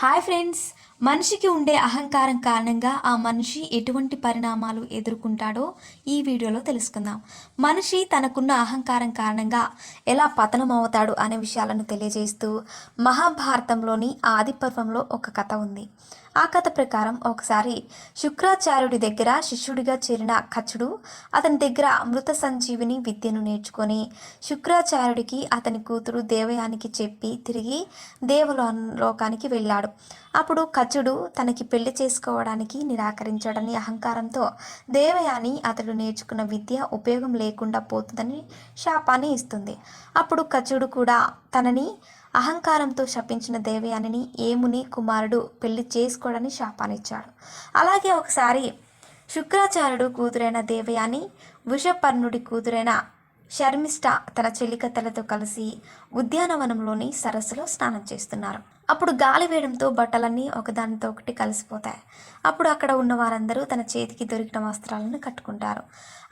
Hi friends. మనిషికి ఉండే అహంకారం కారణంగా ఆ మనిషి ఎటువంటి పరిణామాలు ఎదుర్కొంటాడో ఈ వీడియోలో తెలుసుకుందాం. మనిషి తనకున్న అహంకారం కారణంగా ఎలా పతనం అవుతాడు అనే విషయాలను తెలియజేస్తూ మహాభారతంలోని ఆదిపర్వంలో ఒక కథ ఉంది. ఆ కథ ప్రకారం ఒకసారి శుక్రాచార్యుడి దగ్గర శిష్యుడిగా చేరిన కచ్చుడు అతని దగ్గర మృత సంజీవిని విద్యను నేర్చుకొని శుక్రాచార్యుడికి అతని కూతురు దేవయానికి చెప్పి తిరిగి దేవలోకానికి వెళ్ళాడు. అప్పుడు కచ్చుడు తనకి పెళ్ళి చేసుకోవడానికి నిరాకరించాడని అహంకారంతో దేవయాని అతడు నేర్చుకున్న విద్య ఉపయోగం లేకుండా పోతుందని శాపాన్ని ఇస్తుంది. అప్పుడు కచ్చుడు కూడా తనని అహంకారంతో శపించిన దేవయానిని ఏముని కుమారుడు పెళ్ళి చేసుకోడని శాపానిచ్చాడు. అలాగే ఒకసారి శుక్రాచార్యుడు కూతురైన దేవయాని వృషపర్ణుడి కూతురైన శర్మిష్ట తన చెలికత్తెలతో కలిసి ఉద్యానవనంలోని సరస్సులో స్నానం చేస్తున్నారు. అప్పుడు గాలి వేయడంతో బట్టలన్నీ ఒకదానితో ఒకటి కలిసిపోతాయి. అప్పుడు అక్కడ ఉన్న వారందరూ తన చేతికి దొరికిన వస్త్రాలను కట్టుకుంటారు.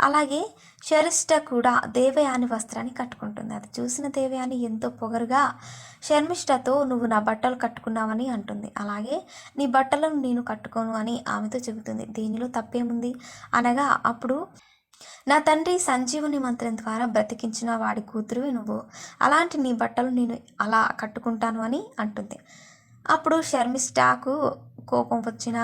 అలాగే శరిష్ట కూడా దేవయాని వస్త్రాన్ని కట్టుకుంటుంది. అది చూసిన దేవయాని ఎంతో పొగరుగా శర్మిష్టతో నువ్వు నా బట్టలు కట్టుకున్నావని అంటుంది. అలాగే నీ బట్టలను నేను కట్టుకోను అని ఆమెతో చెబుతుంది. దీనిలో తప్పేముంది? అనగా అప్పుడు నా తండ్రి సంజీవుని మంత్రం ద్వారా బ్రతికించిన వాడి కూతురువి నువ్వు. అలాంటి నీ బట్టలు నేను అలా కట్టుకుంటాను అని అంటుంది. అప్పుడు షర్మిష్ఠాకు కోపం వచ్చిన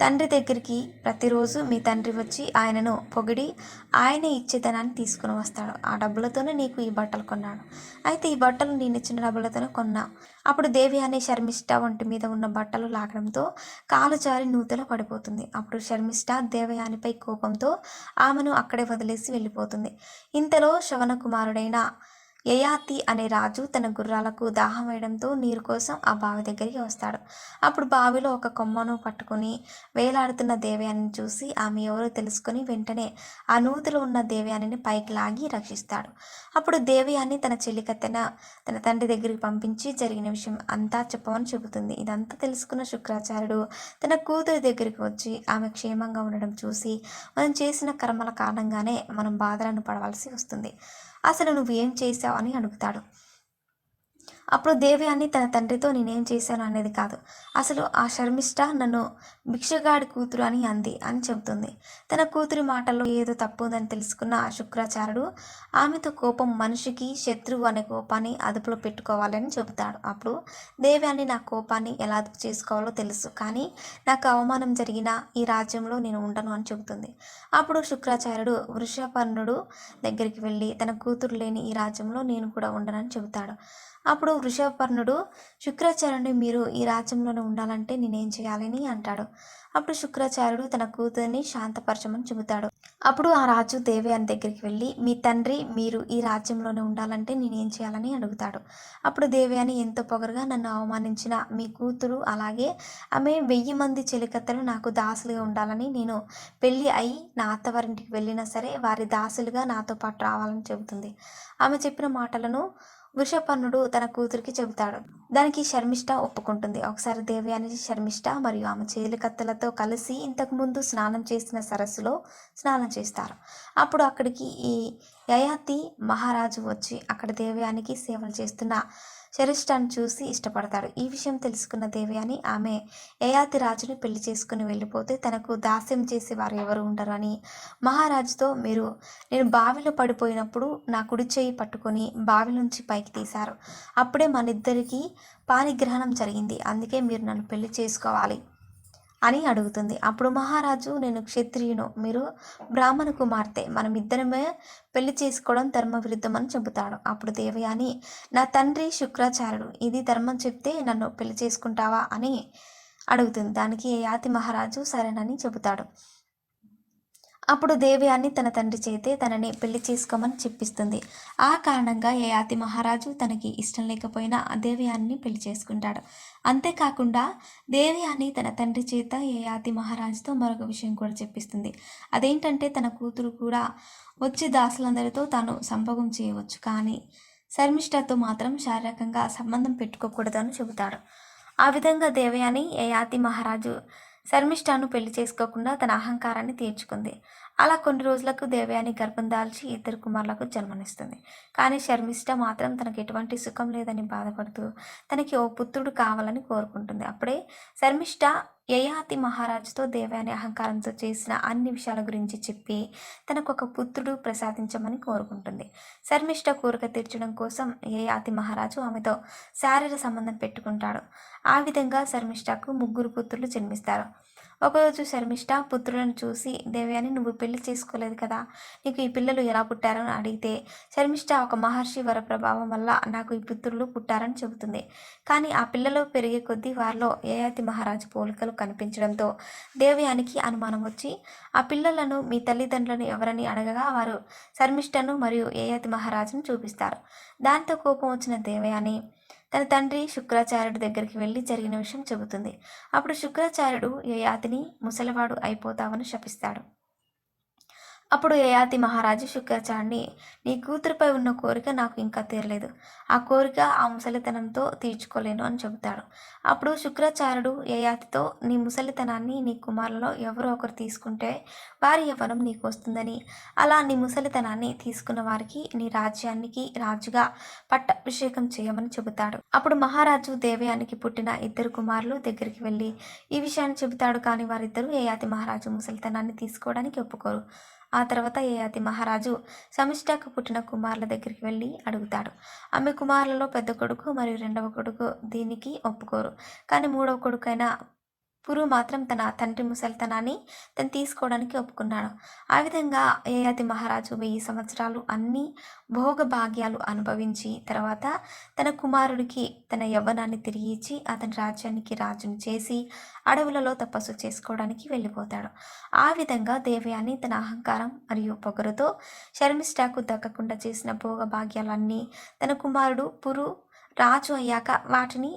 తండ్రి దగ్గరికి ప్రతిరోజు మీ తండ్రి వచ్చి ఆయనను పొగిడి ఆయన ఇచ్చేదనాన్ని తీసుకుని వస్తాడు. ఆ డబ్బులతోనే నీకు ఈ బట్టలు కొన్నాడు. అయితే ఈ బట్టలు నేను ఇచ్చిన డబ్బులతోనే కొన్నా. అప్పుడు దేవి అనే శర్మిష్ట ఒంటి మీద ఉన్న బట్టలు లాగడంతో కాలు జారి నూతలో పడిపోతుంది. అప్పుడు శర్మిష్ట దేవయానిపై కోపంతో ఆమెను అక్కడే వదిలేసి వెళ్ళిపోతుంది. ఇంతలో శవన కుమారుడైన యయాతి అనే రాజు తన గుర్రాలకు దాహం వేయడంతో నీరు కోసం ఆ బావి దగ్గరికి వస్తాడు. అప్పుడు బావిలో ఒక కొమ్మను పట్టుకుని వేలాడుతున్న దేవయానిని చూసి ఆమె ఎవరో తెలుసుకుని వెంటనే ఆ నూతిలో ఉన్న దేవయానిని పైకి లాగి రక్షిస్తాడు. అప్పుడు దేవయాని తన చెల్లికత్తెన తన తండ్రి దగ్గరికి పంపించి జరిగిన విషయం అంతా చెప్పమని చెబుతుంది. ఇదంతా తెలుసుకున్న శుక్రాచార్యుడు తన కూతురి దగ్గరికి వచ్చి ఆమె క్షేమంగా ఉండడం చూసి మనం చేసిన కర్మల కారణంగానే మనం బాధలను పడవలసి వస్తుంది. అసలు నువ్వు ఏం చేసావు అని అడుగుతాడు. అప్పుడు దేవయాని తన తండ్రితో నేనేం చేశాను అనేది కాదు. అసలు ఆ శర్మిష్ట నన్ను భిక్షగాడి కూతురు అని అంది అని చెబుతుంది. తన కూతురి మాటల్లో ఏదో తప్పు ఉందని తెలుసుకున్న ఆ శుక్రాచార్యుడు ఆమెతో కోపం మనిషికి శత్రువు అనే కోపాన్ని అదుపులో పెట్టుకోవాలని చెబుతాడు. అప్పుడు దేవయాని నా కోపాన్ని ఎలా అదుపు చేసుకోవాలో తెలుసు కానీ నాకు అవమానం జరిగిన ఈ రాజ్యంలో నేను ఉండను అని చెబుతుంది. అప్పుడు శుక్రాచార్యుడు వృషపర్ణుడు దగ్గరికి వెళ్ళి తన కూతురు లేని ఈ రాజ్యంలో నేను కూడా ఉండనని చెబుతాడు. అప్పుడు వృషపర్ణుడు శుక్రాచార్యుడు మీరు ఈ రాజ్యంలోనే ఉండాలంటే నేనేం చేయాలని? అంటాడు. అప్పుడు శుక్రాచార్యుడు తన కూతురిని శాంతపరచమని చెబుతాడు. అప్పుడు ఆ రాజు దేవయాని దగ్గరికి వెళ్ళి మీ తండ్రి మీరు ఈ రాజ్యంలోనే ఉండాలంటే నేనేం చేయాలని? అడుగుతాడు. అప్పుడు దేవయాని ఎంతో పొగరుగా నన్ను అవమానించిన మీ కూతురు అలాగే ఆమె వెయ్యి మంది చెలికత్తలు నాకు దాసులుగా ఉండాలని నేను పెళ్ళి అయి నా అత్తవారింటికి వెళ్ళినా సరే వారి దాసులుగా నాతో పాటు రావాలని చెబుతుంది. ఆమె చెప్పిన మాటలను వృషపర్ణుడు తన కూతురికి చెబుతాడు. దానికి శర్మిష్ట ఒప్పుకుంటుంది. ఒకసారి దేవయాని శర్మిష్ట మరియు ఆమె చేలికత్తలతో కలిసి ఇంతకుముందు స్నానం చేసిన సరస్సులో స్నానం చేస్తారు. అప్పుడు అక్కడికి ఈ యయాతి మహారాజు వచ్చి అక్కడ దేవయానికి సేవలు చేస్తున్న శరిష్టాన్ని చూసి ఇష్టపడతాడు. ఈ విషయం తెలుసుకున్న దేవయాని ఆమె యయాతి రాజుని పెళ్ళి చేసుకుని వెళ్ళిపోతే తనకు దాస్యం చేసే వారు ఎవరు ఉండరు అని మహారాజుతో మీరు నేను బావిలో పడిపోయినప్పుడు నా కుడి చేయి పట్టుకొని బావి నుంచి పైకి తీశారు. అప్పుడే మనిద్దరికీ పానిగ్రహణం జరిగింది. అందుకే మీరు నన్ను పెళ్ళి చేసుకోవాలి. అని అడుగుతుంది. అప్పుడు మహారాజు నేను క్షత్రియును. మీరు బ్రాహ్మణ కుమార్తె. మనం ఇద్దరమే పెళ్ళి చేసుకోవడం ధర్మ విరుద్ధమని చెబుతాడు. అప్పుడు దేవయాని నా తండ్రి శుక్రాచార్యుడు. ఇది ధర్మం చెప్తే నన్ను పెళ్ళి చేసుకుంటావా? అని అడుగుతుంది. దానికి యాతి మహారాజు సరేనని చెబుతాడు. అప్పుడు దేవయాని తన తండ్రి చేతే తనని పెళ్ళి చేసుకోమని చెప్పిస్తుంది. ఆ కారణంగా యయాతి మహారాజు తనకి ఇష్టం లేకపోయినా దేవయాన్ని పెళ్ళి చేసుకుంటాడు. అంతేకాకుండా దేవయాని తన తండ్రి చేత యయాతి మహారాజుతో మరొక విషయం కూడా చెప్పిస్తుంది. అదేంటంటే తన కూతురు కూడా వచ్చే దాసులందరితో తాను సంభోగం చేయవచ్చు. కానీ శర్మిష్ఠతో మాత్రం శారీరకంగా సంబంధం పెట్టుకోకూడదని చెబుతాడు. ఆ విధంగా దేవయాని యయాతి మహారాజు శర్మిష్ఠను పెళ్ళి చేసుకోకుండా తన అహంకారాన్ని తీర్చుకుంది. అలా కొన్ని రోజులకు దేవయాని గర్భం దాల్చి ఇద్దరు కుమారులకు జన్మనిస్తుంది. కానీ శర్మిష్ట మాత్రం తనకు ఎటువంటి సుఖం లేదని బాధపడుతూ తనకి ఓ పుత్రుడు కావాలని కోరుకుంటుంది. అప్పుడే శర్మిష్ట యయాతి మహారాజుతో దేవయాని అహంకారంతో చేసిన అన్ని విషయాల గురించి చెప్పి తనకు ఒక పుత్రుడు ప్రసాదించమని కోరుకుంటుంది. శర్మిష్ట కోరిక తీర్చడం కోసం యయాతి మహారాజు ఆమెతో శారీర సంబంధం పెట్టుకుంటాడు. ఆ విధంగా శర్మిష్టకు ముగ్గురు పుత్రులు జన్మిస్తారు. ఒకరోజు శర్మిష్ట పుత్రులను చూసి దేవయాని నువ్వు పెళ్ళి చేసుకోలేదు కదా నీకు ఈ పిల్లలు ఎలా పుట్టారని అడిగితే శర్మిష్ట ఒక మహర్షి వర ప్రభావం వల్ల నాకు ఈ పుత్రులు పుట్టారని చెబుతుంది. కానీ ఆ పిల్లలు పెరిగే కొద్దీ వారిలో యయాతి మహారాజు పోలికలు కనిపించడంతో దేవయానికి అనుమానం వచ్చి ఆ పిల్లలను మీ తల్లిదండ్రులను ఎవరని అడగగా వారు శర్మిష్టను మరియు యయాతి మహారాజును చూపిస్తారు. దాంతో కోపం వచ్చిన దేవయాని తన తండ్రి శుక్రాచార్యుడి దగ్గరికి వెళ్ళి జరిగిన విషయం చెబుతుంది. అప్పుడు శుక్రాచార్యుడు యయాతిని ముసలివాడు అయిపోతావని శపిస్తాడు. అప్పుడు యయాతి మహారాజు శుక్రాచార్యుని నీ కూతురుపై ఉన్న కోరిక నాకు ఇంకా తీరలేదు. ఆ కోరిక ఆ ముసలితనంతో తీర్చుకోలేను అని చెబుతాడు. అప్పుడు శుక్రాచార్యుడు యయాతితో నీ ముసలితనాన్ని నీ కుమారులలో ఎవరో ఒకరు తీసుకుంటే వారి యవ్వనం నీకు వస్తుందని అలా నీ ముసలితనాన్ని తీసుకున్న వారికి నీ రాజ్యానికి రాజుగా పట్టాభిషేకం చేయమని చెబుతాడు. అప్పుడు మహారాజు దేవయానికి పుట్టిన ఇద్దరు కుమారులు దగ్గరికి వెళ్ళి ఈ విషయాన్ని చెబుతాడు కానీ వారిద్దరూ యయాతి మహారాజు ముసలితనాన్ని తీసుకోవడానికి ఒప్పుకోరు. ఆ తర్వాత యయాతి మహారాజు సమిష్టకు పుట్టిన కుమారుల దగ్గరికి వెళ్ళి అడుగుతాడు. ఆమె కుమారులలో పెద్ద కొడుకు మరియు రెండవ కొడుకు దీనికి ఒప్పుకోరు. కానీ మూడవ కొడుకైన పురు మాత్రం తన తండ్రి ముసలితనాన్ని తను తీసుకోవడానికి ఒప్పుకున్నాడు. ఆ విధంగా యయాతి మహారాజు వెయ్యి సంవత్సరాలు అన్ని భోగ భాగ్యాలు అనుభవించి తర్వాత తన కుమారుడికి తన యవ్వనాన్ని తిరిగి ఇచ్చి అతని రాజ్యానికి రాజును చేసి అడవులలో తపస్సు చేసుకోవడానికి వెళ్ళిపోతాడు. ఆ విధంగా దేవయాని తన అహంకారం మరియు పొగరుతో శర్మిష్టాకు దక్కకుండా చేసిన భోగ భాగ్యాలన్నీ తన కుమారుడు పురు రాజు అయ్యాక వాటిని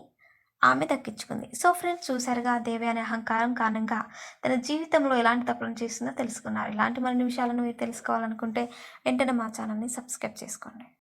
ఆమె దక్కించుకుంది. సో ఫ్రెండ్స్ చూసారుగా దేవి అనే అహంకారం కారణంగా తన జీవితంలో ఎలాంటి తప్పులను చేస్తుందో తెలుసుకున్నారు. ఇలాంటి మరిన్ని విషయాలను మీరు తెలుసుకోవాలనుకుంటే వెంటనే మా ఛానల్ని సబ్స్క్రైబ్ చేసుకోండి.